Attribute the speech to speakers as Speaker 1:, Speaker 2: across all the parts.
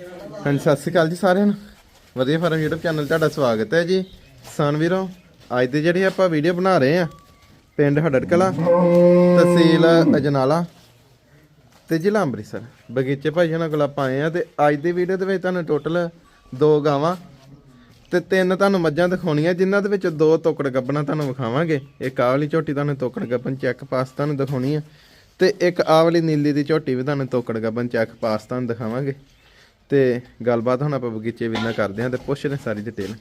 Speaker 1: ਹਾਂਜੀ, ਸਤਿ ਸ਼੍ਰੀ ਅਕਾਲ ਜੀ ਸਾਰਿਆਂ ਨੂੰ। ਵਧੀਆ ਫਾਰਮ YouTube ਚੈਨਲ ਤੁਹਾਡਾ ਸਵਾਗਤ ਹੈ ਜੀ। ਕਿਸਾਨ ਵੀਰੋ, ਅੱਜ ਦੀ ਜਿਹੜੀ ਆਪਾਂ ਵੀਡੀਓ ਬਣਾ ਰਹੇ ਆ ਪਿੰਡ ਹੜੜ ਕਲਾ, ਤਹਿਸੀਲ ਅਜਨਾਲਾ ਤੇ ਜ਼ਿਲ੍ਹਾ ਅੰਮ੍ਰਿਤਸਰ। ਬਗੀਚੇ ਭਾਈ ਉਹਨਾਂ ਕੋਲ ਆਪਾਂ ਆਏ ਆ ਤੇ ਅੱਜ ਦੀ ਵੀਡੀਓ ਦੇ ਵਿੱਚ ਤੁਹਾਨੂੰ ਟੋਟਲ ਦੋ ਗਾਵਾਂ ਤੇ ਤਿੰਨ ਤੁਹਾਨੂੰ ਮੱਝਾਂ ਦਿਖਾਉਣੀਆਂ, ਜਿਨ੍ਹਾਂ ਦੇ ਵਿੱਚ ਦੋ ਤੋਕੜ ਗੱਬਣਾ ਤੁਹਾਨੂੰ ਵਿਖਾਵਾਂਗੇ। ਇੱਕ ਆਹ ਵਾਲੀ ਝੋਟੀ ਤੁਹਾਨੂੰ ਤੋਕੜ ਗੱਬਣ ਚੈੱਕ ਪਾਸ ਤੁਹਾਨੂੰ ਦਿਖਾਉਣੀ ਆ ਤੇ ਇੱਕ ਆਹ ਵਾਲੀ ਨੀਲੀ ਦੀ ਝੋਟੀ ਵੀ ਤੁਹਾਨੂੰ ਤੋਕੜ ਗੱਬਣ ਚੈੱਕ ਪਾਸ ਤੁਹਾਨੂੰ ਦਿਖਾਵਾਂਗੇ। ਤੇ ਗੱਲਬਾਤ ਹੁਣ ਆਪਾਂ ਬਗੀਚੇ ਵੀ ਨਾਲ ਕਰਦੇ ਹਾਂ ਤੇ ਪੁੱਛਦੇ ਸਾਰੀ ਡਿਟੇਲ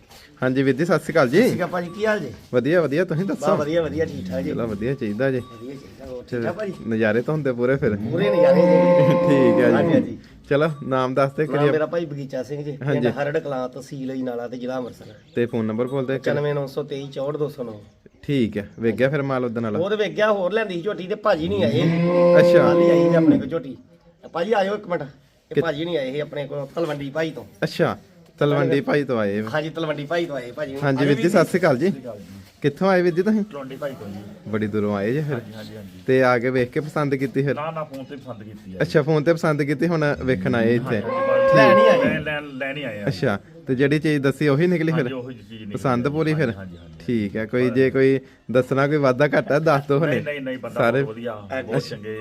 Speaker 1: ਹਾਂਜੀ ਵੀਰ ਜੀ ਸਤਿ ਸ਼੍ਰੀ ਅਕਾਲ ਜੀ।
Speaker 2: ਠੀਕ ਆ ਭਾਜੀ ਕੀ ਹਾਲ ਜੀ?
Speaker 1: ਵਧੀਆ ਵਧੀਆ ਤੁਸੀਂ
Speaker 2: ਬਾ
Speaker 1: ਦੱਸੋ?
Speaker 2: ਵਧੀਆ ਵਧੀਆ ਠੀਕ ਠਾਕ ਜੀ।
Speaker 1: ਚਲੋ ਵਧੀਆ ਚਾਹੀਦਾ ਜੀ।
Speaker 2: ਵਧੀਆ ਚਾਹੀਦਾ ਹੋਰ ਠੀਕ ਆ ਭਾਜੀ?
Speaker 1: ਨਜ਼ਾਰੇ ਤਾਂ ਹੁੰਦੇ ਪੂਰੇ ਫਿਰ।
Speaker 2: ਪੂਰੇ ਨਜ਼ਾਰੇ ਜੀ।
Speaker 1: ਠੀਕ ਹੈ ਜੀ।
Speaker 2: ਹਾਂਜੀ।
Speaker 1: ਚਲੋ ਨਾਮ ਦੱਸ ਦੇ
Speaker 2: ਨਾਮ ਮੇਰਾ ਭਾਈ ਬਗੀਚਾ ਸਿੰਘ ਜੀ ਪਿੰਡ ਹਰੜ ਕਲਾਂ ਤਹਿਸੀਲ ਅਜਨਾਲਾ ਤੇ ਜ਼ਿਲ੍ਹਾ ਅੰਮ੍ਰਿਤਸਰ।
Speaker 1: ਤੇ ਫੋਨ ਨੰਬਰ ਬੋਲਦੇ
Speaker 2: 94923 64209
Speaker 1: ਠੀਕ ਹੈ ਵੇਖ ਗਿਆ ਫਿਰ ਮਾਲ ਉਦਣ ਵਾਲਾ।
Speaker 2: ਉਹਦੇ ਵੇਖ ਗਿਆ ਹੋਰ ਲੈਂਦੀ ਸੀ ਝੋਟੀ ਤੇ ਭਾਜੀ ਨਹੀਂ ਆਏ।
Speaker 1: ਅੱਛਾ।
Speaker 2: ਹੀ ਆਈ ਆਪਣੇ ਕੋਲ ਝੋਟੀ। ਭਾਜੀ ਆਇਓ ਇੱਕ ਮਿੰਟ। ਇਹ ਭਾਜੀ ਨਹੀਂ ਆਏ ਸੀ ਆਪਣੇ ਕੋਲ ਤਲਵੰਡੀ ਭਾਈ ਤੋਂ।
Speaker 1: ਅੱਛਾ ਤਲਵੰਡੀ ਭਾਈ ਤੋਂ ਆਏ।
Speaker 2: ਹਾਂਜੀ ਤਲਵੰਡੀ ਭਾਈ ਤੋਂ ਆਏ ਭਾਜੀ।
Speaker 1: ਹਾਂਜੀ ਵੀਰ ਜੀ। ਸਤਿ ਸ਼੍ਰੀ ਅਕਾਲ ਜੀ। ਕਿੱਥੋਂ ਆਏ ਵੀਰ ਜੀ ਤੁਸੀਂ?
Speaker 3: ਤਲਵੰਡੀ ਭਾਈ ਤੋਂ ਜੀ।
Speaker 1: ਬੜੀ ਦੂਰੋਂ ਆਏ ਜੇ ਫਿਰ।
Speaker 3: ਹਾਂਜੀ ਹਾਂਜੀ
Speaker 1: ਤੇ ਆ ਕੇ ਵੇਖ ਕੇ ਪਸੰਦ ਕੀਤੀ ਫਿਰ?
Speaker 3: ਨਾ ਨਾ ਫੋਨ ਤੇ ਪਸੰਦ ਕੀਤੀ ਆ
Speaker 1: ਅੱਛਾ ਫੋਨ ਤੇ ਪਸੰਦ ਕੀਤੀ ਹੁਣ ਵੇਖਣ ਆਏ ਇੱਥੇ।
Speaker 2: ਲੈਣ ਹੀ ਆਏ।
Speaker 3: ਲੈਣ ਲੈਣ ਹੀ ਆਏ ਆ।
Speaker 1: ਅੱਛਾ ਤੇ ਜਿਹੜੀ ਚੀਜ਼ ਦੱਸੀ ਉਹੀ ਨਿਕਲੀ
Speaker 3: ਹਾਂਜੀ
Speaker 1: ਫਿਰ
Speaker 3: ਉਹੀ ਚੀਜ਼ ਨਹੀਂ
Speaker 1: ਪਸੰਦ ਪੂਰੀ ਫਿਰ?
Speaker 3: ਹਾਂਜੀ ਹਾਂਜੀ
Speaker 1: ਠੀਕ ਹੈ ਕੋਈ ਜੇ ਕੋਈ ਦੱਸਣਾ ਕੋਈ ਵਾਧਾ ਘਾਟਾ ਦੱਸ ਦੋ ਹਲੇ
Speaker 3: ਨਹੀਂ ਨਹੀਂ ਨਹੀਂ ਬੰਦਾ
Speaker 1: ਸਾਰੇ-
Speaker 3: ਬਹੁਤ ਵਧੀਆ ਬਹੁਤ ਚੰਗੇ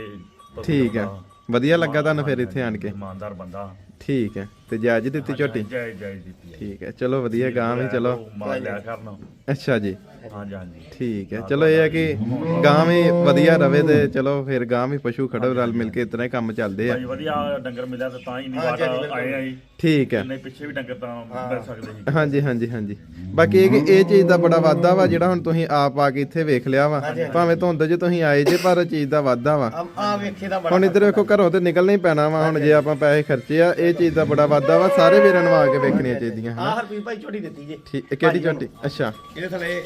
Speaker 1: ਠੀਕ ਹੈ ਵਧੀਆ ਲੱਗਾ ਤੁਹਾਨੂੰ ਫਿਰ ਇੱਥੇ ਆਣ ਕੇ।
Speaker 3: ਇਮਾਨਦਾਰ ਬੰਦਾ।
Speaker 1: ਠੀਕ ਹੈ ਤੇ ਜਾਇਜ਼ ਦਿੱਤੀ ਝੋਟੀ?
Speaker 3: ਜੈ ਜੈ ਦਿੱਤੀ ਹੈ।
Speaker 1: ਠੀਕ ਹੈ ਚਲੋ ਵਧੀਆ ਗਾਂ ਵੀ ਚਲੋ।
Speaker 3: ਮਾਰ ਲਿਆ ਕਰਨ
Speaker 1: ਅੱਛਾ ਜੀ।
Speaker 3: ਹਾਂਜੀ ਹਾਂਜੀ।
Speaker 1: ਠੀਕ ਹੈ ਚਲੋ ਇਹ ਹੈ ਕਿ ਗਾਂ ਵੀ ਵਧੀਆ ਰਵੇ ਤੇ ਚਲੋ ਫਿਰ ਗਾਂ ਵੀ ਪਸ਼ੂ ਖੜੋ ਰਲ ਮਿਲ ਕੇ ਇਤਨਾ ਹੀ ਕੰਮ ਚੱਲਦੇ ਆ।
Speaker 3: ਭਾਈ ਵਧੀਆ ਡੰਗਰ ਮਿਲਿਆ ਤਾਂ ਤਾਂ ਹੀ ਨਹੀਂ ਬਾਟ ਆਏ ਆ ਜੀ।
Speaker 1: ਠੀਕ ਹੈ।
Speaker 3: ਨਹੀਂ ਪਿੱਛੇ ਵੀ ਡੰਗਰ ਤਾਂ ਮਿਲ ਸਕਦੇ ਸੀ।
Speaker 1: ਹਾਂਜੀ ਹਾਂਜੀ ਹਾਂਜੀ। ਬਾਕੀ ਇਹ ਕਿ ਇਹ ਚੀਜ਼ ਦਾ ਬੜਾ ਵਾਧਾ ਵਾ ਜਿਹੜਾ ਹੁਣ ਤੁਸੀਂ ਆਪ ਆ ਕੇ ਇੱਥੇ ਵੇਖ ਲਿਆ ਵਾ ਭਾਵੇਂ ਧੁੰਦ 'ਚ ਤੁਸੀਂ ਆਏ ਜੇ ਪਰ ਚੀਜ਼ ਦਾ ਵਾਧਾ ਵਾ।
Speaker 2: ਆ ਆ ਵੇਖੇ ਦਾ ਬੜਾ
Speaker 1: ਹੁਣ ਇੱਧਰ ਵੇਖੋ ਘਰੋਂ ਤੇ ਨਿਕਲਣਾ ਹੀ ਪੈਣਾ ਵਾ ਹੁਣ ਜੇ ਆਪਾਂ ਪੈਸੇ ਖਰਚੇ ਆ ਇਹ ਚੀਜ਼ ਦਾ ਬੜਾ ਵਾਧਾ ਵਾ ਸਾਰੇ ਵੀਰਾਂ ਨੂੰ ਆ ਕੇ ਵੇਖਣੀਆਂ ਚਾਹੀਦੀਆਂ ਹਨਾ?
Speaker 2: ਆ ਹਰਪ੍ਰੀਤ ਭਾਈ ਝੋਟੀ ਦਿੱਤੀ ਜੀ।
Speaker 1: ਠੀਕ ਇਹ ਕਿਹੜੀ ਝੋਟੀ? ਅੱਛਾ।
Speaker 2: ਇਹਦੇ ਥਲੇ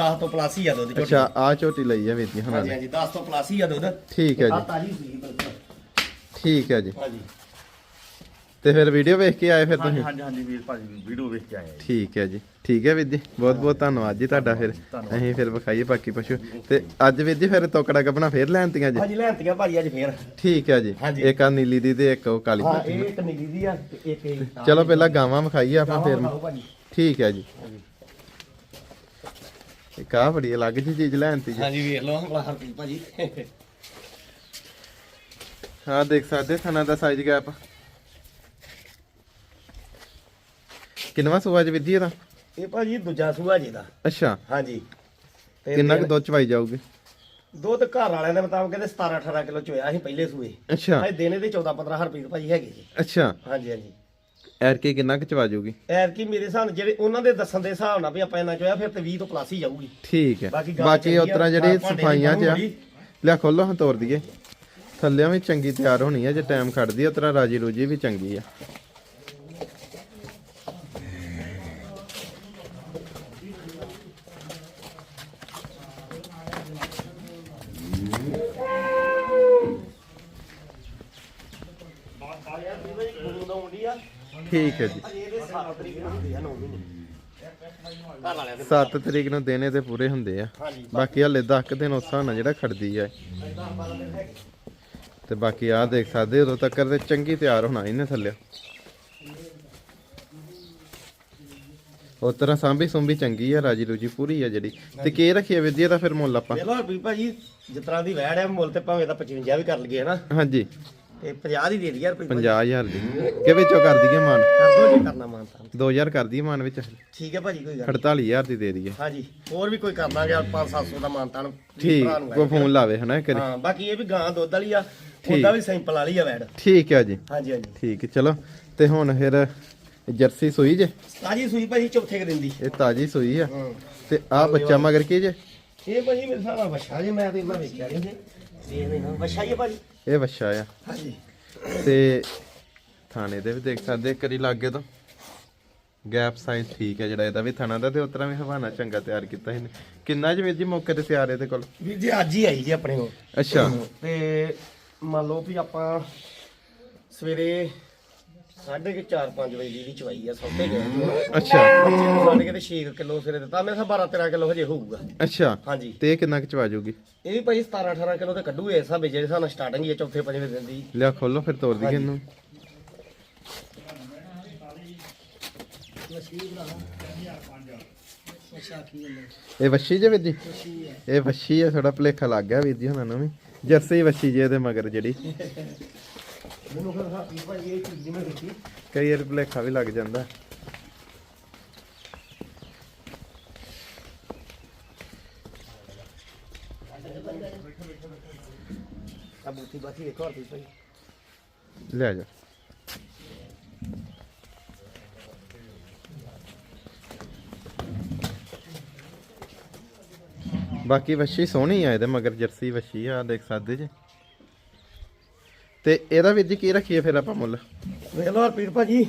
Speaker 2: 10 ਤੋਂ ਪਲੱਸ ਹੀ ਆ ਦੁੱਧ ਝੋਟੀ
Speaker 1: ਅੱਛਾ ਆ ਝੋਟੀ ਲਈ ਆ ਜੀ ਹੁਣਾਂ
Speaker 2: ਹਾਂਜੀ
Speaker 1: ਨੇ
Speaker 2: ਹਾਂਜੀ 10 ਤੋਂ ਪਲੱਸ ਹੀ ਆ ਦੁੱਧ।
Speaker 1: ਠੀਕ ਹੈ
Speaker 2: ਆ
Speaker 1: ਜੀ
Speaker 2: ਤਾਜੀ ਸੀ ਬਿਲਕੁਲ।
Speaker 1: ਠੀਕ ਹੈ ਜੀ।
Speaker 2: ਹਾਂਜੀ।
Speaker 1: ਤੇ ਫਿਰ ਵੀਡੀਓ ਵੇਖ ਕੇ ਆਏ ਫਿਰ ਤੁਸੀਂ?
Speaker 3: ਹਾਂਜੀ ਹਾਂਜੀ ਵੀਰ ਭਾਜੀ ਵੀਡੀਓ ਵੇਖ ਕੇ ਆਏ ਆ ਜੀ।
Speaker 1: ਠੀਕ ਹੈ ਜੀ। ਠੀਕ ਹੈ ਵੀਰ ਜੀ। ਬਹੁਤ ਬਹੁਤ ਧੰਨਵਾਦ ਜੀ ਤੁਹਾਡਾ ਫਿਰ। ਅਸੀਂ ਫਿਰ ਵਿਖਾਈਏ ਬਾਕੀ ਪਸ਼ੂ। ਤੇ ਅੱਜ ਵੀਰ ਜੀ ਫਿਰ ਤੋਕੜਾ ਗੱਬਣਾ ਫੇਰ ਲੈਣਤੀਆਂ ਜੀ?
Speaker 2: ਹਾਂਜੀ ਲੈਣਤੀਆਂ ਭਾਜੀ ਅੱਜ ਫੇਰ।
Speaker 1: ਠੀਕ ਹੈ ਜੀ।
Speaker 2: ਹਾਂਜੀ।
Speaker 1: ਇੱਕ ਆ ਨੀਲੀ ਦੀ ਤੇ ਇੱਕ ਉਹ ਕਾਲੀ।
Speaker 2: ਹਾਂ ਇਹ ਇੱਕ ਨੀਲੀ ਦੀ ਆ ਤੇ ਇੱਕ ਇਹ
Speaker 1: ਚਲੋ ਪਹਿਲਾਂ ਗਾਵਾਂ ਵਿਖਾਈਏ ਆਪਾਂ ਫਿਰ।
Speaker 2: ਭਾਜੀ।
Speaker 1: ਠੀਕ ਹੈ ਜੀ। ਇੱਕ ਆ ਬੜੀ ਅਲੱਗ ਜੀ ਚੀਜ਼ ਲੈਣਤੀ ਜੀ।
Speaker 2: ਹਾਂਜੀ ਵੇਖ ਲਓ ਹਮਲਾ ਭਾਜੀ।
Speaker 1: ਹਾਂ ਦੇਖ ਸਕਦੇ ਥਣਾ ਦਾ ਸਾਈਜ਼ ਗੈਪ ਕਿੰਨਵਾ ਸੂਆ ਜੀ ਜੀ ਇਹਦਾ?
Speaker 2: ਇਹ ਭਾਜੀ ਦੂਜਾ ਸੂਆ ਜੀ ਦਾ
Speaker 1: ਅੱਛਾ।
Speaker 2: ਹਾਂਜੀ। ਤੇ
Speaker 1: ਕਿੰਨਾ ਕੁ ਦੁੱਧ ਚਵਾਈ ਜਾਊਗੀ?
Speaker 2: ਦੁੱਧ ਘਰ ਵਾਲਿਆਂ ਦੇ ਮੁਤਾਬਕ ਕਹਿੰਦੇ 17 18 ਕਿਲੋ ਚੋਇਆ ਸੀ ਪਹਿਲੇ ਸੂਏ।
Speaker 1: ਅੱਛਾ।
Speaker 2: ਅੱਜ ਦਿਨੇ ਦੇ 14 15 ਹਰਪ੍ਰੀਤ ਭਾਜੀ ਹੈਗੇ ਜੀ।
Speaker 1: ਅੱਛਾ।
Speaker 2: ਹਾਂਜੀ ਹਾਂਜੀ।
Speaker 1: ਐਰ ਕੇ ਕਿੰਨਾ ਕੁ ਚਵਾ ਜਾਊਗੀ?
Speaker 2: ਐਰ ਕੀ ਮੇਰੇ ਹਿਸਾਬ ਨਾਲ ਜਿਹੜੇ ਉਹਨਾਂ ਦੇ ਦੱਸਣ ਦੇ ਹਿਸਾਬ ਨਾਲ ਵੀ ਆਪਾਂ ਇੰਨਾ ਚੋਇਆ ਫਿਰ ਤੇ 20 ਤੋਂ ਪਲੱਸ ਹੀ ਜਾਊਗੀ।
Speaker 1: ਠੀਕ ਹੈ।
Speaker 2: ਬਾਕੀ ਆ,
Speaker 1: ਉਤਰਾ ਜਿਹੜੀ ਸਫਾਈਆਂ ਚ ਆ। ਲਿਆ ਖੋਲੋ ਹਾਂ ਤੋੜ ਦਈਏ। ਥੱਲਿਆਂ ਵੀ ਚੰਗੀ ਤਿਆਰ ਹੋਣੀ ਆ ਜੇ ਟਾਈਮ ਖੜਦੀ ਆ ਉਤਰਾ ਰਾਜੀ ਰੂਜੀ ਵੀ ਚੰਗੀ ਆ। ਠੀਕ ਹੈ ਜੀ।
Speaker 2: ਇਹਦੇ 7 ਤਰੀਕ ਨੂੰ ਹੁੰਦੀ ਆ 9 ਮਹੀਨੇ। ਘਰ ਵਾਲਿਆਂ ਦੇ
Speaker 1: 7 ਤਰੀਕ ਨੂੰ ਦੇਣੇ ਤੇ ਪੂਰੇ ਹੁੰਦੇ ਆ। ਬਾਕੀ ਹਲੇ 10 ਦਿਨ ਉਸ ਹਿਸਾਬ ਨਾਲ ਜਿਹੜਾ ਖੜਦੀ ਆ। ਤੇ ਬਾਕੀ ਆ ਦੇਖ ਸਕਦੇ ਉਦੋਂ ਤੱਕ ਤੇ ਚੰਗੀ ਤਿਆਰ ਹੋਣਾ ਇਹਨੇ ਥੱਲੇ। ਉਹ ਤਰ੍ਹਾਂ ਸਾਂਭੀ ਸੁੰਭੀ ਚੰਗੀ ਆ ਰਾਜੀ ਰੂਜੀ ਪੂਰੀ ਆ ਜਿਹੜੀ। ਤੇ ਕੀ ਰੱਖੀ ਆ ਵਿਦਿਆ ਦਾ ਫਿਰ ਮੁੱਲ ਆਪਾਂ?
Speaker 2: ਭਾਜੀ ਜਿਸ ਤਰ੍ਹਾਂ ਦੀ ਵੈੜ ਹੈ ਮੁੱਲ ਤੇ ਭਾਵੇਂ ਤਾਂ 55 ਵੀ ਕਰ ਲਈਏ ਹਨਾ?
Speaker 1: ਹਾਂਜੀ।
Speaker 2: ਤੇ 50 ਦੀ ਦੇ
Speaker 1: 50000 ਦੀ। ਕਿ ਵਿੱਚੋਂ ਕਰ ਦਈਏ ਮਾਨ?
Speaker 2: ਕਰ ਦੋ ਜੀ ਕਰਨਾ ਮਾਨਤਾ
Speaker 1: 2000 ਕਰ ਦਈਏ ਮਾਨ ਵਿੱਚ।
Speaker 2: ਠੀਕ ਹੈ ਭਾਜੀ ਕੋਈ ਗੱਲ
Speaker 1: 48000 ਦੀ ਦੇ ਦਈਏ।
Speaker 2: ਹਾਂਜੀ ਹੋਰ ਵੀ ਕੋਈ ਕਰ ਦਾਂਗੇ 5-700 ਦਾ ਮਾਨਤਾਨ
Speaker 1: ਠੀਕ ਕੋਈ ਫੋਨ ਲਾਵੇ ਹਨਾ ਕਰੀ
Speaker 2: ਹਾਂ ਬਾਕੀ ਇਹ ਵੀ ਗਾਂ ਦੁੱਧ ਵਾਲੀ ਆ ਉਹਦਾ ਵੀ ਸਿੰਪਲ ਵਾਲੀ ਆ ਵੈੜ।
Speaker 1: ਠੀਕ ਹੈ ਜੀ।
Speaker 2: ਹਾਂਜੀ ਹਾਂਜੀ।
Speaker 1: ਠੀਕ ਚਲੋ। ਤੇ ਹੁਣ ਫਿਰ ਜਰਸੀ ਸੂਈ ਜੇ?
Speaker 2: ਤਾਜੀ ਸੂਈ ਭਾਜੀ ਚੌਥੇ ਕ ਦਿਨ ਦੀ।
Speaker 1: ਇਹ ਤਾਜੀ ਸੂਈ ਆ। ਤੇ ਆ ਬੱਚਾ ਮਗਰ ਕੀ ਜੇ?
Speaker 2: ਇਹ ਭਾਜੀ ਮੇਰੇ ਨਾਲ ਵਛਾ ਜੇ ਮੈਂ ਤੇ ਇਹਨਾਂ ਵੇਖਿਆ ਨਹੀਂ ਜੇ। ਇਹ ਨਹੀਂ ਵਛਾ ਹੀ ਭਾਜੀ।
Speaker 1: ਇਹ ਵੱਛਾ ਆ।
Speaker 2: ਹਾਂਜੀ।
Speaker 1: ਤੇ ਥਾਣੇ ਦੇ ਵੀ ਦੇਖ ਸਕਦੇ ਇੱਕ ਵਾਰੀ ਲਾਗੇ ਤੋਂ। ਗੈਪ ਸਾਈਜ਼ ਠੀਕ ਹੈ ਜਿਹੜਾ ਇਹਦਾ ਵੀ ਥਾਣਾ ਦਾ ਤੇ ਉਤਰਾ ਵੀ ਹਵਾਨਾ ਚੰਗਾ ਤਿਆਰ ਕੀਤਾ ਇਹਨੇ। ਕਿੰਨਾ ਜਿਵੇਂ ਜੀ ਮੌਕੇ ਤੇ ਤਿਆਰ ਇਹਦੇ ਕੋਲ?
Speaker 2: ਵੀਰ ਜੀ ਅੱਜ ਹੀ ਆਈ ਜੀ ਆਪਣੇ ਕੋਲ।
Speaker 1: ਅੱਛਾ।
Speaker 2: ਤੇ ਮੰਨ ਲਓ ਵੀ ਆਪਾਂ ਸਵੇਰੇ ਸਾਢੇ ਕੇ 4-5 ਵਜੇ ਦੀ ਚਵਾਈ ਆ ਸੌਦੇ ਗਏ।
Speaker 1: ਅੱਛਾ।
Speaker 2: ਬੱਚੇ ਨੂੰ ਸਾਡੇ ਕੇ ਤੇ 6 ਕਿਲੋ ਸਿਰੇ ਦਿੱਤਾ ਮੇਰੇ ਸਾਹ 12-13 ਕਿਲੋ ਹਜੇ ਹੋਊਗਾ।
Speaker 1: ਅੱਛਾ।
Speaker 2: ਹਾਂਜੀ।
Speaker 1: ਤੇ ਇਹ ਕਿੰਨਾ ਕੁ ਚਵਾ ਜਾਊਗੀ?
Speaker 2: ਇਹ ਵੀ ਭਾਜੀ 17-18 ਕਿਲੋ ਤੇ ਕੱਢੂ ਇਸ ਹਿਸਾਬੇ ਜਿਹੜੇ ਹਿਸਾਬ ਨਾਲ ਸਟਾਰਟਿੰਗ ਹੀ ਆ ਚੌਥੇ ਪੰਜਵੇਂ ਦਿਨ ਦੀ।
Speaker 1: ਲਿਆ ਖੋਲੋ ਫਿਰ ਤੋੜ ਦਈਏ ਇਹਨੂੰ। ਇਹ ਵੱਛੀ ਜੇ ਵੀਰ ਜੀ? ਇਹ ਵੱਛੀ ਹੈ ਥੋੜਾ ਭਲੇਖਾ ਲੱਗ ਗਿਆ ਵੀਰ ਜੀ ਉਹਨਾਂ ਨੂੰ ਵੀ। ਜਰਸੀ ਵੱਛੀ ਜੇ ਇਹਦੇ ਮਗਰ ਜਿਹੜੀ।
Speaker 2: ਮੈਨੂੰ ਫਿਰ ਇਹ ਚੀਜ਼
Speaker 1: ਕਈ ਵਾਰ ਭਲੇਖਾ ਵੀ ਲੱਗ ਜਾਂਦਾ।
Speaker 2: ਆ
Speaker 1: ਲੈ ਜਾ। ਬਾਕੀ ਵੱਛੀ ਸੋਹਣੀ ਆ ਇਹਦੇ ਮਗਰ ਜਰਸੀ ਵੱਛੀ ਆ ਦੇਖ ਸਕਦੇ ਜੇ। ਤੇ ਇਹਦਾ ਵੀਰ ਜੀ ਕੀ ਰੱਖੀਏ ਫਿਰ ਆਪਾਂ ਮੁੱਲ?
Speaker 2: ਵੇਖ ਲਓ ਹਰਪ੍ਰੀਤ ਭਾਜੀ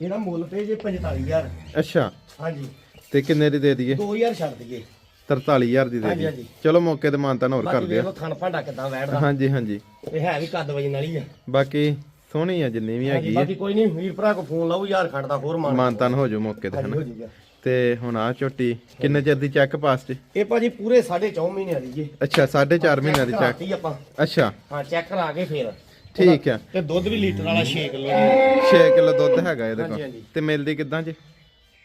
Speaker 2: ਇਹਦਾ ਮੁੱਲ ਤੇ ਜੇ 45000
Speaker 1: ਅੱਛਾ।
Speaker 2: ਹਾਂਜੀ।
Speaker 1: ਤੇ ਕਿੰਨੇ ਦੀ ਦੇ ਦਈਏ?
Speaker 2: 2000 ਛੱਡ ਦਈਏ।
Speaker 1: 43000 ਦੀ ਦੇ
Speaker 2: ਹਾਂਜੀ,
Speaker 1: ਦਈਏ।
Speaker 2: ਹਾਂਜੀ।
Speaker 1: ਚਲੋ ਮੌਕੇ ਤੇ ਮਾਨਤਾਨ ਹੋਰ ਕਰ
Speaker 2: ਬਾਕੀ ਵੇਖ
Speaker 1: ਦਿਓ
Speaker 2: ਲਓ ਥਣ ਭਾਂਡਾ ਕਿਦਾਂ ਵੈੜਦਾ
Speaker 1: ਹਾਂਜੀ ਹਾਂਜੀ।
Speaker 2: ਇਹ ਹੈ ਵੀ ਕੱਦ ਵਜਨ ਵਾਲੀ ਆ।
Speaker 1: ਬਾਕੀ ਸੋਹਣੀ ਆ ਜਿੰਨੀ ਵੀ
Speaker 2: ਹਾਂਜੀ
Speaker 1: ਹੈਗੀ ਆ।
Speaker 2: ਬਾਕੀ ਕੋਈ ਨਹੀਂ ਵੀਰ ਭਰਾ ਕੋ ਫੋਨ ਲਾਓ ਯਾਰ ਖੜਦਾ ਹੋਰ ਮਾਨ
Speaker 1: ਮਾਨਤਾਨ ਹੋ ਜਾਓ ਮੌਕੇ ਤੇ
Speaker 2: ਹਾਂਜੀ ਹੋ
Speaker 1: ਹਨਾ
Speaker 2: ਜੂਗਾ
Speaker 1: ਤੇ ਹੁਣ ਆ ਝੋਟੀ ਕਿੰਨੇ ਚਿਰ ਦੀ ਚੈੱਕ ਪਾਸ ਚ
Speaker 2: ਇਹ ਭਾਜੀ ਪੂਰੇ 4.5 ਮਹੀਨੇ ਵਾਲੀ ਜੀ।
Speaker 1: ਅੱਛਾ 4.5 ਮਹੀਨਿਆਂ ਦੀ ਚੈੱਕ
Speaker 2: ਕਰਾਤੀ ਆਪਾਂ।
Speaker 1: ਅੱਛਾ।
Speaker 2: ਹਾਂ ਚੈੱਕ ਕਰਾ ਕੇ ਫੇਰ।
Speaker 1: ਠੀਕ ਆ
Speaker 2: ਤੇ ਦੁੱਧ ਵੀ ਲੀਟਰ ਵਾਲਾ 6 ਕਿਲੋ ਜੀ।
Speaker 1: 6 ਕਿਲੋ ਦੁੱਧ ਹੈਗਾ ਇਹਦੇ ਕੋਲ। ਤੇ ਮਿਲਦੀ ਕਿੱਦਾਂ ਜੀ?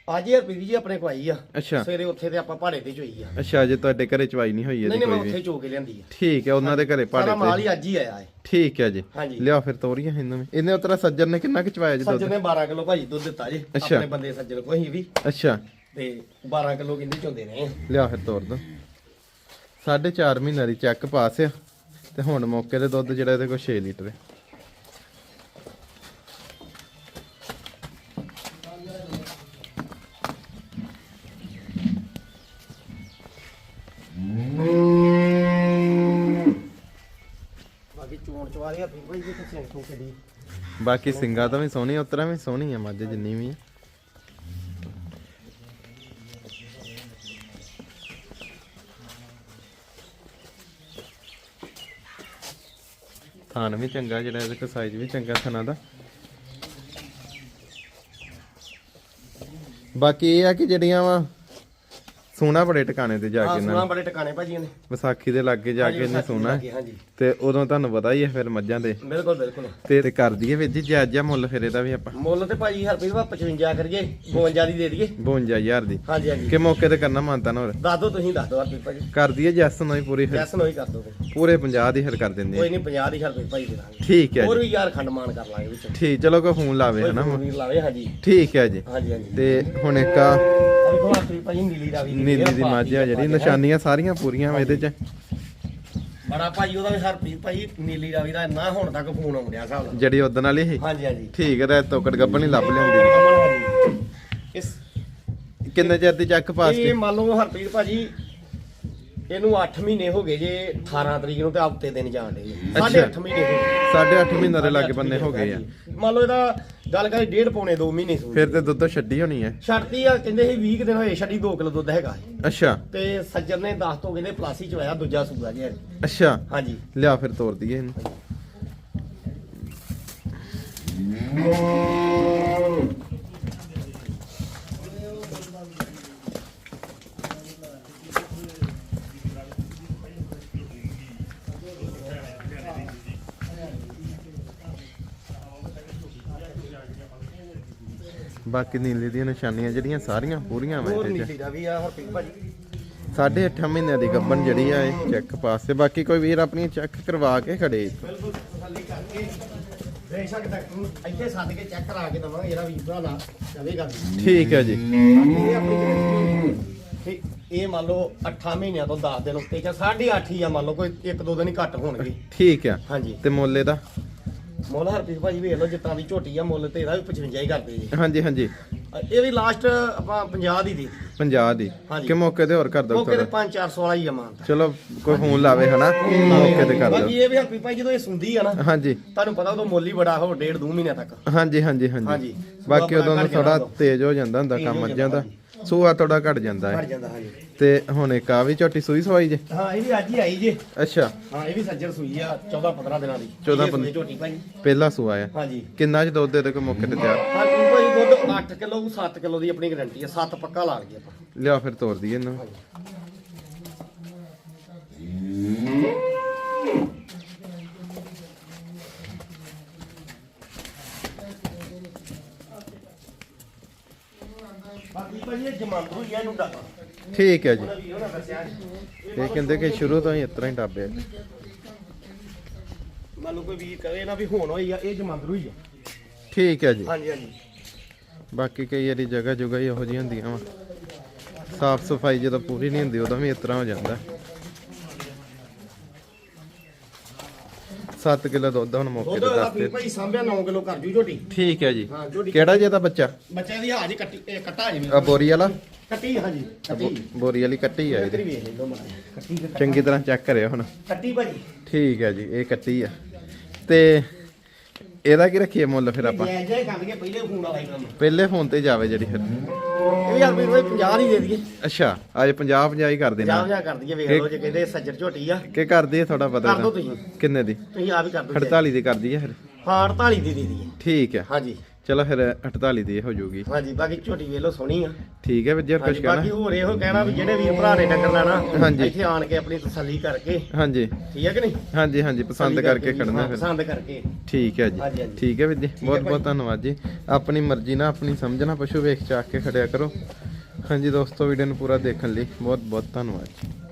Speaker 2: ਅੱਜ ਯਾਰ ਪੀਦੀ ਜੀ ਆਪਣੇ ਕੋ ਆਈ ਆ।
Speaker 1: ਅੱਛਾ।
Speaker 2: ਸਵੇਰੇ ਉੱਥੇ ਤੇ ਆਪਾਂ ਪਹਾੜੇ ਤੇ ਚੋਈ ਆ।
Speaker 1: ਅੱਛਾ ਜੇ ਤੁਹਾਡੇ ਘਰੇ ਚਵਾਈ ਨਹੀਂ ਹੋਈ
Speaker 2: ਨਹੀਂ
Speaker 1: ਇਹਦੀ
Speaker 2: ਨਹੀਂ ਮੈਂ
Speaker 1: ਕੋਈ
Speaker 2: ਉੱਥੇ
Speaker 1: ਵੀ
Speaker 2: ਚੋ ਕੇ ਲਿਆਂਦੀ ਆ।
Speaker 1: ਠੀਕ ਹੈ ਉਹਨਾਂ ਦੇ ਘਰੇ
Speaker 2: ਸਾਰਾ ਮਾਲ
Speaker 1: ਪਾੜੇ
Speaker 2: ਹੀ ਅੱਜ ਹੀ ਆਇਆ ਹੈ।
Speaker 1: ਠੀਕ ਹੈ ਜੀ।
Speaker 2: ਹਾਂਜੀ।
Speaker 1: ਲਿਆ ਫਿਰ ਤੋਰੀਆਂ ਇਹਨੂੰ ਵੀ। ਇਹਨੇ ਉਤਰਾ ਸੱਜਣ ਨੇ ਕਿੰਨਾ ਕਿ ਚਵਾਇਆ ਜੀ ਦੁੱਧ?
Speaker 2: ਸੱਜਣ ਨੇ 12 ਕਿਲੋ ਭਾਜੀ ਦੁੱਧ ਦਿੱਤਾ ਜੀ
Speaker 1: ਅੱਛਾ।
Speaker 2: ਆਪਣੇ ਬੰਦੇ ਸੱਜਣ ਕੋਈ ਵੀ।
Speaker 1: ਅੱਛਾ।
Speaker 2: ਤੇ 12 ਕਿਲੋ ਕਿੰਨੇ ਚੋਂਦੇ ਰਹੇ।
Speaker 1: ਲਿਆ ਫਿਰ ਤੋਰ ਦੋ। ਸਾਢੇ ਚਾਰ ਮਹੀਨਿਆਂ ਦੀ ਚੈੱਕ ਪਾਸ ਆ। ਤੇ ਹੁਣ ਮੌਕੇ ਤੇ ਦੁੱਧ ਜਿਹੜਾ ਇਹਦੇ ਕੋਲ 6 ਲੀਟਰ ਹੈ
Speaker 2: ਬਾਕੀ ਚੋਣ ਚਵਾਰੇ ਹੱਥੀ ਭਾਈ ਜੀ ਕਿੱਥੇ ਠੋਕੇ
Speaker 1: ਬਾਕੀ ਸਿੰਗਾ ਤਾਂ ਵੀ ਸੋਹਣੀ ਉਤਰਾ ਵੀ ਸੋਹਣੀ ਆ ਮੱਝ ਜਿੰਨੀ ਵੀ ਆ। ਥਾਨ ਵੀ ਚੰਗਾ, ਜਿਹੜਾ ਇਹਦੇ ਕੋ ਸਾਈਜ਼ ਵੀ ਚੰਗਾ ਥਣਾ ਦਾ। ਬਾਕੀ ਇਹ ਆ ਕਿ ਜਿਹੜੀਆਂ ਵਾ ਸੋਨਾ ਬੜੇ ਟਿਕਾਣੇ ਤੇ ਜਾ
Speaker 2: ਹਾਂ
Speaker 1: ਕੇ ਇਹਨਾਂ
Speaker 2: ਸੁਣਾ
Speaker 1: ਨੇ
Speaker 2: ਬੜੇ ਟਿਕਾਣੇ ਭਾਜੀ ਇਹਨੇ
Speaker 1: ਵਿਸਾਖੀ ਦੇ ਲਾਗੇ ਜਾ ਕੇ ਇਹਨੇ ਸੋਨਾ
Speaker 2: ਹਾਂਜੀ,
Speaker 1: ਤੇ ਉਦੋਂ ਤੁਹਾਨੂੰ ਪਤਾ ਹੀ ਹੈ ਫਿਰ ਮੱਝਾਂ ਦੇ।
Speaker 2: ਬਿਲਕੁਲ ਬਿਲਕੁਲ।
Speaker 1: ਤੇ ਤੇ ਕਰ ਦਈਏ ਵੀਰ ਜੀ ਜਾਇਜ਼ ਜਿਹਾ ਮੁੱਲ ਫਿਰ ਇਹਦਾ ਵੀ ਆਪਾਂ।
Speaker 2: ਮੁੱਲ ਤੇ ਭਾਜੀ ਹਰਪ੍ਰੀਤ ਵਾ 55 ਕਰੀਏ 52 ਦੀ ਦੇ ਦਈਏ।
Speaker 1: 52000 ਦੀ।
Speaker 2: ਹਾਂਜੀ ਹਾਂਜੀ।
Speaker 1: ਕਿ ਮੌਕੇ ਤੇ ਕਰਨਾ ਮੰਨਤਾ ਨਾ ਹੋਰ
Speaker 2: ਦੱਸ ਦਿਓ ਤੁਸੀਂ ਦੱਸ ਦਿਓ ਹਰਪ੍ਰੀਤ ਭਾਜੀ।
Speaker 1: ਕਰ ਦਈਏ ਜੈਸ ਨੂੰ ਹੀ ਪੂਰੀ ਫਿਰ।
Speaker 2: ਜੈਸ ਨੂੰ ਹੀ ਕਰ ਦਿਓ।
Speaker 1: ਪੂਰੇ 50 ਦੀ ਫਿਰ ਕਰ ਦਿੰਦੇ ਆ।
Speaker 2: ਕੋਈ ਨਹੀਂ 50 ਦੀ ਹਰਪ੍ਰੀਤ ਭਾਜੀ ਦੇ ਦਾਂਗੇ।
Speaker 1: ਠੀਕ ਹੈ
Speaker 2: ਹੋਰ
Speaker 1: ਜੀ
Speaker 2: ਵੀ ਯਾਰ ਖੰਡ ਮਾਨ ਕਰ ਲਾਂਗੇ ਵਿੱਚ।
Speaker 1: ਠੀਕ ਚਲੋ ਕੋਈ ਫੋਨ ਲਾਵੇ
Speaker 2: ਕੋਈ
Speaker 1: ਹਨਾ।
Speaker 2: ਵੀਰ ਲਾਵੇ ਹਾਂਜੀ।
Speaker 1: ਠੀਕ ਹੈ ਜੀ।
Speaker 2: ਹਾਂਜੀ ਹਾਂਜੀ।
Speaker 1: ਤੇ ਹੁਣ ਇੱਕ ਆ।
Speaker 2: ਨੀਲੀ ਦਾ ਵੀ
Speaker 1: ਨੀਲੀ ਦੀ ਮੱਝ ਆ ਜਿਹੜੀ ਨਿਸ਼ਾਨੀਆਂ ਸਾਰੀਆਂ ਪੂਰੀਆਂ ਵਾ ਇਹਦੇ ਚ।
Speaker 2: ਬੜਾ ਭਾਜੀ ਉਹਦਾ ਵੀ ਹਰਪ੍ਰੀਤ ਭਾਜੀ ਨੀਲੀ ਰਾਵੀ ਦਾ ਨਾ ਹੁਣ ਤੱਕ ਫੋਨ ਆਉਂਦਿਆ ਨਾਲ।
Speaker 1: ਜਿਹੜੀ ਉਦੋਂ ਵਾਲੀ ਸੀ?
Speaker 2: ਹਾਂਜੀ ਹਾਂਜੀ।
Speaker 1: ਠੀਕ ਹੈ ਤੋਕੜ ਗੱਬਣ ਹੀ ਲੱਭ ਲਿਆਉਂਦੀ।
Speaker 2: ਇਸ
Speaker 1: ਕਿੰਨੇ ਚਿਰ ਦੀ ਚੱਕ ਪਾਸ
Speaker 2: ਇਹ ਮੰਨ ਲਓ ਹਰਪ੍ਰੀਤ ਭਾਜੀ ਇਹਨੂੰ 8 ਮਹੀਨੇ ਹੋ ਗਏ ਜੇ 18 ਤਰੀਕ ਨੂੰ ਤੇ ਹਫ਼ਤੇ ਦਿਨ ਜਾਣ ਦੇ ਸਾਢੇ 8 ਮਹੀਨੇ ਹੋ ਗਏ।
Speaker 1: ਸਾਢੇ 8 ਮਹੀਨੇ ਦੇ ਲਾਗੇ ਬੰਨੇ ਹੋ ਗਏ ਆ।
Speaker 2: ਮੰਨ ਲਓ ਇਹਦਾ ਗੱਲ ਕਰੀ ਡੇਢ ਪੌਣੇ 2 ਮਹੀਨੇ ਸੂ
Speaker 1: ਫਿਰ ਤੇ ਦੁੱਧ ਛੱਡੀ ਹੋਣੀ ਹੈ।
Speaker 2: ਛੱਡਤੀ ਆ ਕਹਿੰਦੇ ਸੀ 20 ਕੁ ਦਿਨ ਹੋਏ ਛੱਡੀ 2 ਕਿਲੋ ਦੁੱਧ ਹੈਗਾ
Speaker 1: ਅੱਛਾ।
Speaker 2: ਤੇ ਸੱਜਣ ਨੇ 10 ਤੋਂ ਕਹਿੰਦੇ ਪਲਾਸੀ ਚ ਹੋਇਆ ਦੂਜਾ ਸੂਗਾ ਜੀ।
Speaker 1: ਅੱਛਾ।
Speaker 2: ਹਾਂਜੀ।
Speaker 1: ਲਿਆ ਫਿਰ ਤੋਰ ਦਈਏ ਇਹਨੂੰ। ਬਾਕੀ ਨੀਲੇ ਦੀਆਂ ਨਿਸ਼ਾਨੀਆਂ ਜਿਹੜੀਆਂ ਸਾਰੀਆਂ ਪੂਰੀਆਂ ਵਾ
Speaker 2: ਹੋਰ
Speaker 1: ਇਹਦੇ ਚ।
Speaker 2: ਨੀਲੀ ਦਾ ਵੀ ਆ ਹਰਪ੍ਰੀਤ ਭਾਜੀ
Speaker 1: ਸਾਢੇ 8 ਮਹੀਨਿਆਂ ਦੀ ਗੱਬਨ ਜਿਹੜੀ ਆ ਇਹ ਚੈੱਕ ਪਾਸ। ਤੇ ਬਾਕੀ ਕੋਈ ਵੀਰ ਆਪਣੀ ਚੈੱਕ ਕਰਵਾ ਕੇ ਖੜੇ।
Speaker 2: ਬਿਲਕੁਲ ਤਸੱਲੀ ਕਰਕੇ ਬੇਸ਼ੱਕ ਡਾਕਟਰ ਨੂੰ ਇੱਥੇ ਸੱਦ ਕੇ ਚੈੱਕ ਕਰਾ ਕੇ ਦਵਾਂਗੇ ਜਿਹੜਾ ਵੀਰ ਭਰਾ ਲਾ ਜਾਵੇਗਾ
Speaker 1: ਠੀਕ ਹੈ ਜੀ।
Speaker 2: ਇਹ ਆਪਣੀ ਜਿਹੜੀ ਤੇ ਇਹ ਮੰਨ ਲਓ 8 ਮਹੀਨਿਆਂ ਤੋਂ 10 ਦਿਨ ਉੱਤੇ ਜਾਂ 8.5 ਹੀ ਆ ਮੰਨ ਲਓ ਕੋਈ ਇੱਕ ਦੋ ਦਿਨ ਹੀ ਘੱਟ ਹੋਣਗੇ।
Speaker 1: ਠੀਕ ਆ।
Speaker 2: ਹਾਂਜੀ।
Speaker 1: ਤੇ ਮੁੱਲ ਇਹਦਾ?
Speaker 2: ਮੁੱਲ ਹਰਪ੍ਰੀਤ ਭਾਜੀ ਵੇਖ ਲਓ ਜਿੱਤਾਂ ਦੀ ਝੋਟੀ ਆ ਮੁੱਲ ਤੇ ਇਹਦਾ ਵੀ 55 ਹੀ ਕਰਦੇ ਜੀ
Speaker 1: ਹਾਂਜੀ ਹਾਂਜੀ।
Speaker 2: ਇਹ ਵੀ ਲਾਸਟ ਆਪਾਂ 50 ਦੀ ਦੇ।
Speaker 1: 50 ਦੀ। ਕਿ ਮੌਕੇ ਤੇ ਹੋਰ ਕਰ ਦੋ
Speaker 2: ਮੌਕੇ ਤੇ 5-400 ਵਾਲਾ ਹੀ ਆ ਮਾਨ
Speaker 1: ਚਲੋ ਕੋਈ ਫੋਨ ਲਾਵੇ ਹਨਾ ਮੌਕੇ ਤੇ ਕਰ
Speaker 2: ਬਾਕੀ
Speaker 1: ਦੋ
Speaker 2: ਇਹ ਵੀ ਹਰਪ੍ਰੀਤ ਭਾਈ ਜਦੋਂ ਇਹ ਸੁੰਦੀ ਆ ਨਾ
Speaker 1: ਹਾਂਜੀ।
Speaker 2: ਤੁਹਾਨੂੰ ਪਤਾ ਉਦੋਂ ਮੁੱਲ ਹੀ ਬੜਾ ਹੋ ਡੇਢ ਦੋ ਮਹੀਨਿਆਂ ਤੱਕ।
Speaker 1: ਹਾਂਜੀ ਹਾਂਜੀ ਹਾਂਜੀ। ਬਾਕੀ ਉਦੋਂ ਥੋੜਾ ਤੇਜ਼ ਹੋ ਜਾਂਦਾ ਹੁੰਦਾ ਕੰਮ ਮੱਝਾਂ ਦਾ। ਸੂਆ ਥੋੜਾ ਘਟ ਜਾਂਦਾ
Speaker 2: ਘਟ
Speaker 1: ਹੈ
Speaker 2: ਜਾਂਦਾ ਹਾਂਜੀ।
Speaker 1: ਤੇ ਹੁਣ ਇੱਕ ਆ ਵੀ ਝੋਟੀ ਸੂਈ ਸਵਾਈ ਜੇ?
Speaker 2: ਹਾਂ ਇਹ ਵੀ ਅੱਜ ਹੀ ਆਈ ਜੇ।
Speaker 1: ਅੱਛਾ।
Speaker 2: ਹਾਂ ਇਹ ਵੀ ਸੱਜਰ ਸੂਈ ਆ 14-15 ਦਿਨਾਂ ਦੀ।
Speaker 1: 14
Speaker 2: ਇਹ ਸੂਈ ਝੋਟੀ ਭਾਜੀ
Speaker 1: ਪਹਿਲਾ ਸੂਆ ਆ।
Speaker 2: ਹਾਂਜੀ।
Speaker 1: ਕਿੰਨਾ ਚ ਦੁੱਧ ਦੇ ਕੋਈ ਮੌਕੇ ਤੇ ਤਿਆਰ?
Speaker 2: ਹਾਂ ਭਾਈ ਦੁੱਧ 8 ਕਿਲੋ 7 ਕਿਲੋ ਦੀ ਆਪਣੀ ਗਾਰੰਟੀ ਆ 7 ਪੱਕਾ ਲਾ ਲਈਏ ਆਪਾਂ।
Speaker 1: ਲਿਆ ਫਿਰ ਦਈਏ ਇਹਨੂੰ।
Speaker 2: ਬਾਕੀ ਭਾਜੀ ਇਹ ਜਮਾਂਦਰੂ ਹੀ ਆ ਇਹਨੂੰ ਡਾਕਾ
Speaker 1: ਠੀਕ ਹੈ ਜੀ।
Speaker 2: ਉਹਨਾਂ ਦੱਸਿਆ।
Speaker 1: ਇਹ ਕਹਿੰਦੇ ਕਿ ਸ਼ੁਰੂ ਤੋਂ ਹੀ ਇਸ ਤਰ੍ਹਾਂ ਹੀ ਡਾਬੇ ਆ।
Speaker 2: ਮੰਨ ਲਓ ਕੋਈ ਵੀਰ ਕਹੇ ਨਾ ਵੀ ਹੁਣ ਹੋਈ ਆ ਇਹ ਜਮਾਂਦਰੂ ਹੀ ਆ।
Speaker 1: ਠੀਕ ਹੈ ਜੀ।
Speaker 2: ਹਾਂਜੀ ਹਾਂਜੀ।
Speaker 1: ਬਾਕੀ ਕਈ ਵਾਰੀ ਜਗ੍ਹਾ ਜੁਗਾ ਹੀ ਇਹੋ ਜਿਹੀਆਂ ਹੁੰਦੀਆਂ ਵਾ। ਸਾਫ਼ ਸਫ਼ਾਈ ਜਦੋਂ ਪੂਰੀ ਨਹੀਂ ਹੁੰਦੀ ਉਦੋਂ ਵੀ ਇਸ ਤਰ੍ਹਾਂ ਹੋ ਜਾਂਦਾ। 7 ਕਿਲੋ ਦੁੱਧ ਹੁਣ ਮੌਕੇ
Speaker 2: ਉਹਦਾ
Speaker 1: ਤੇ
Speaker 2: ਦਾ
Speaker 1: ਦੱਸਦੇ।
Speaker 2: ਭਾਈ ਸਾਂਭਿਆ 9 ਕਿਲੋ ਕਰ ਜੂ ਝੋਟੀ।
Speaker 1: ਠੀਕ ਹੈ ਜੀ।
Speaker 2: ਹਾਂ ਝੋਟੀ।
Speaker 1: ਕਿਹੜਾ ਜੀ ਇਹਦਾ ਬੱਚਾ?
Speaker 2: ਬੱਚਿਆਂ ਦੀ ਹਾਜ ਕੱਟੀ ਇਹ ਕੱਟਾ ਜੀ
Speaker 1: ਆ ਬੋਰੀ ਵਾਲਾ?
Speaker 2: ਕੱਟੀ ਹਾਂਜੀ ਕੱਟੀ।
Speaker 1: ਬੋਰੀ ਵਾਲੀ ਕੱਟੀ ਆ ਇਹਦੀ।
Speaker 2: ਕੱਟੀ
Speaker 1: ਚੰਗੀ ਤਰ੍ਹਾਂ ਚੈੱਕ ਕਰਿਓ ਹੁਣ।
Speaker 2: ਕੱਟੀ ਭਾਜੀ।
Speaker 1: ਠੀਕ ਹੈ ਜੀ ਇਹ ਕੱਟੀ ਆ। ਤੇ ਇਹਦਾ ਕੀ ਰੱਖੀਏ ਮੁੱਲ ਫਿਰ ਆਪਾਂ?
Speaker 2: ਜੈ ਜੈ ਕਰ ਲਈਏ ਪਹਿਲੇ ਫੋਨ ਵਾਲਾ ਹੀ ਕੰਮ।
Speaker 1: ਪਹਿਲੇ ਫੋਨ ਤੇ ਜਾਵੇ ਜਿਹੜੀ ਫਿਰ।
Speaker 2: ਇਹ ਯਾਰ ਵੀ 50 ਦੇ ਦਈਏ।
Speaker 1: ਅੱਛਾ ਅੱਜ 50 50 ਹੀ ਕਰ
Speaker 2: 50
Speaker 1: ਦੇਣਾ
Speaker 2: 50 ਕਰ ਦਈਏ ਵੇਖ ਲਓ ਜੇ ਕਹਿੰਦੇ ਸੱਜਰ ਝੋਟੀ ਆ।
Speaker 1: ਕਿ ਕਰਦੀ ਹੈ ਥੋੜਾ ਪਤਾ
Speaker 2: ਕਰ ਦਿਓ
Speaker 1: ਇਹਦਾ?
Speaker 2: ਤੁਸੀਂ।
Speaker 1: ਕਿੰਨੇ ਦੀ?
Speaker 2: ਤੁਸੀਂ ਆਪ ਹੀ ਕਰ ਦਿਓ
Speaker 1: 48 ਦੀ ਕਰਦੀ ਹੈ ਫਿਰ।
Speaker 2: ਹਾਂ 48 ਦੀ ਦੇ ਦਈਏ।
Speaker 1: ਠੀਕ ਹੈ।
Speaker 2: ਹਾਂਜੀ।
Speaker 1: ਚਲੋ ਫਿਰ 48 ਦੀ ਹੋ ਜਾਊਗੀ
Speaker 2: ਹਾਂਜੀ ਬਾਕੀ ਝੋਟੀ ਵੇਖ ਲਓ ਸੋਹਣੀ ਆ।
Speaker 1: ਠੀਕ ਹੈ ਵਿਜੇ ਕੁਝ
Speaker 2: ਹਾਂਜੀ ਬਾਕੀ
Speaker 1: ਕਹਿਣਾ।
Speaker 2: ਹੋਰ ਇਹੋ ਕਹਿਣਾ ਵੀ ਜਿਹੜੇ ਵੀਰ ਭਰਾ ਨੇ ਡੰਗਰ ਲੈਣਾ
Speaker 1: ਹਾਂਜੀ।
Speaker 2: ਇੱਥੇ ਆਣ ਕੇ ਆਪਣੀ ਤਸੱਲੀ ਕਰਕੇ।
Speaker 1: ਹਾਂਜੀ।
Speaker 2: ਠੀਕ ਹੈ ਕਿ ਨਹੀਂ?
Speaker 1: ਹਾਂਜੀ ਹਾਂਜੀ ਪਸੰਦ
Speaker 2: ਤਸੱਲੀ
Speaker 1: ਕਰਕੇ
Speaker 2: ਜੀ,
Speaker 1: ਖੜਨਾ
Speaker 2: ਹਾਂ,
Speaker 1: ਫਿਰ।
Speaker 2: ਪਸੰਦ ਕਰਕੇ।
Speaker 1: ਠੀਕ ਹੈ
Speaker 2: ਹਾਂਜੀ,
Speaker 1: ਜੀ।
Speaker 2: ਹਾਂਜੀ।
Speaker 1: ਠੀਕ ਹੈ ਵਿਜੇ ਬਹੁਤ ਬਹੁਤ
Speaker 2: ਭਾਜੀ।
Speaker 1: ਧੰਨਵਾਦ ਜੀ। ਆਪਣੀ ਮਰਜ਼ੀ ਨਾਲ ਆਪਣੀ ਸਮਝ ਨਾਲ ਪਸ਼ੂ ਵੇਖ ਚਾਕ ਕੇ ਖੜਿਆ ਕਰੋ। ਹਾਂਜੀ ਦੋਸਤੋ ਵੀਡੀਓ ਨੂੰ ਪੂਰਾ ਦੇਖਣ ਲਈ ਬਹੁਤ ਬਹੁਤ ਧੰਨਵਾਦ ਜੀ।